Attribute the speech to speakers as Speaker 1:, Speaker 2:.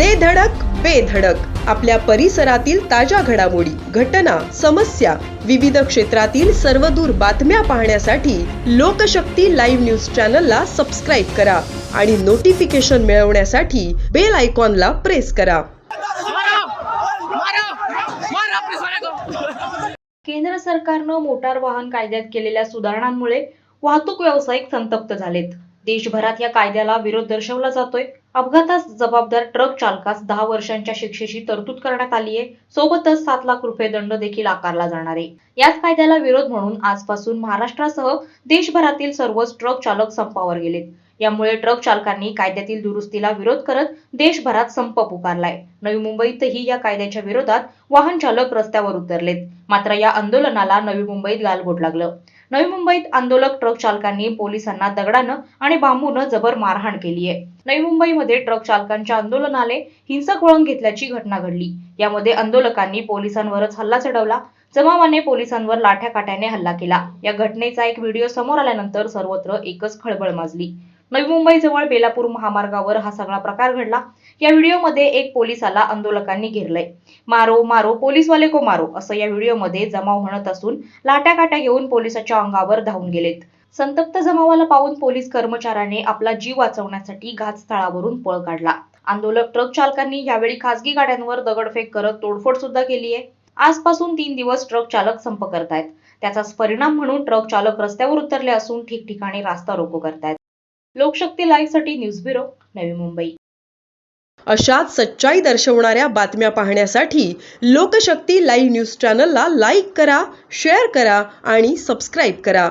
Speaker 1: दे धडक बेधडक आपल्या परिसरातील ताज्या घडामोडी घटना समस्या विविध क्षेत्रातील सर्वदूर बातम्या पाहण्यासाठी लोकशक्ती लाईव्ह न्यूज चॅनलला सबस्क्राईब करा आणि नोटिफिकेशन मिळवण्यासाठी बेल आयकॉनला प्रेस करा.
Speaker 2: केंद्र सरकारनं मोटार वाहन कायद्यात केलेल्या सुधारणांमुळे वाहतूक व्यावसायिक संतप्त झालेत. देशभरात या कायद्याला विरोध दर्शवला जातोय. अपघातास जबाबदार ट्रक चालकास दहा वर्षांच्या शिक्षेची तरतूद करण्यात आली आहे. सोबतच सात लाख रुपये दंड देखील आकारला जाणार आहे. याच कायद्याला विरोध म्हणून आजपासून महाराष्ट्रासह देशभरातील सर्वच ट्रक चालक संपावर गेलेत. यामुळे ट्रक चालकांनी कायद्यातील दुरुस्तीला विरोध करत देशभरात संप पुकारलाय. नवी मुंबईतही या कायद्याच्या विरोधात वाहन चालक रस्त्यावर उतरलेत. मात्र या आंदोलनाला नवी मुंबईत गालबोट लागलं. नवी मुंबईत आंदोलक ट्रक चालकांनी पोलिसांना दगडानं आणि बांबूनं जबर मारहाण केली आहे. नवी मुंबईमध्ये ट्रक चालकांच्या आंदोलनाने हिंसक वळण घेतल्याची घटना घडली. यामध्ये आंदोलकांनी पोलिसांवरच हल्ला चढवला. जमावाने पोलिसांवर लाठ्या काट्याने हल्ला केला. या घटनेचा एक व्हिडिओ समोर आल्यानंतर सर्वत्र एकच खळबळ माजली. नवी मुंबईजवळ बेलापूर महामार्गावर हा सगळा प्रकार घडला. या व्हिडिओमध्ये एक पोलिसाला आंदोलकांनी घेरलंय. मारो मारो पोलीसवाले को मारो असं या व्हिडिओमध्ये जमाव म्हणत असून लाट्या काट्या घेऊन पोलिसाच्या अंगावर धावून गेलेत. संतप्त जमावाला पाहून पोलीस कर्मचाऱ्याने आपला जीव वाचवण्यासाठी घातस्थळावरून पळ काढला. आंदोलक ट्रक चालकांनी यावेळी खासगी गाड्यांवर दगडफेक करत तोडफोड सुद्धा केली आहे आजपासून तीन दिवस ट्रक चालक संप करतायत. त्याचाच परिणाम म्हणून ट्रक चालक रस्त्यावर उतरले असून ठिकठिकाणी रास्ता रोको करतायत. लोकशक्ती लाईव्हसाठी न्यूज ब्युरो नवी मुंबई.
Speaker 1: अशाच सच्चाई दर्शवणाऱ्या बातम्या पाहण्यासाठी लोकशक्ती लाईव्ह न्यूज चॅनलला लाईक करा शेअर करा आणि सबस्क्राईब करा.